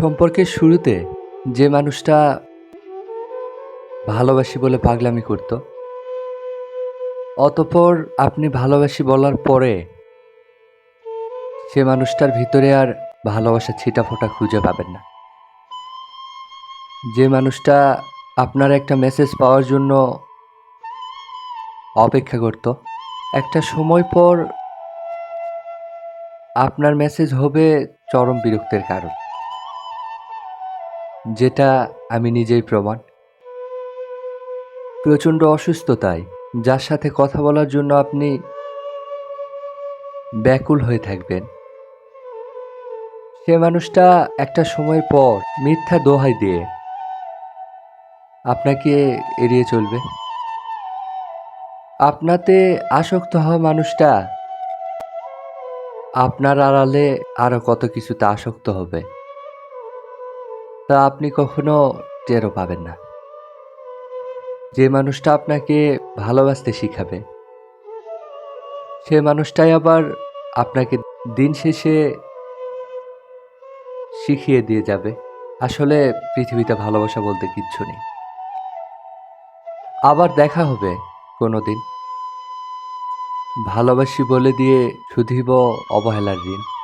সম্পর্কের শুরুতে যে মানুষটা ভালোবাসি বলে পাগলামি করত, অতপর আপনি ভালোবাসি বলার পরে সে মানুষটার ভিতরে আর ভালোবাসা ছিটা ফোটা খুঁজে পাবেন না। যে মানুষটা আপনার একটা মেসেজ পাওয়ার জন্য অপেক্ষা করত, একটা সময় পর আপনার মেসেজ হবে চরম বিরক্তের কারণ। যেটা আমি নিজেই প্রমাণ। প্রচণ্ড অসুস্থতায়, যার সাথে কথা বলার জন্য আপনি ব্যাকুল হয়ে থাকবেন। সে মানুষটা একটা সময় পর মিথ্যা দোহাই দিয়ে আপনাকে এড়িয়ে চলবে। আপনাতে আসক্ত হওয়া মানুষটা আপনার আড়ালে আরও কত কিছুতে আসক্ত হবে। তা আপনি কখনো টেরও পাবেন না। যে মানুষটা আপনাকে ভালোবাসতে শিখাবে, সে মানুষটাই আবার আপনাকে দিন শেষে শিখিয়ে দিয়ে যাবে। আসলে পৃথিবীতে ভালোবাসা বলতে কিচ্ছু নেই। আবার দেখা হবে কোনোদিন। ভালোবাসি বলে দিয়ে শুধিব অবহেলার ঋণ।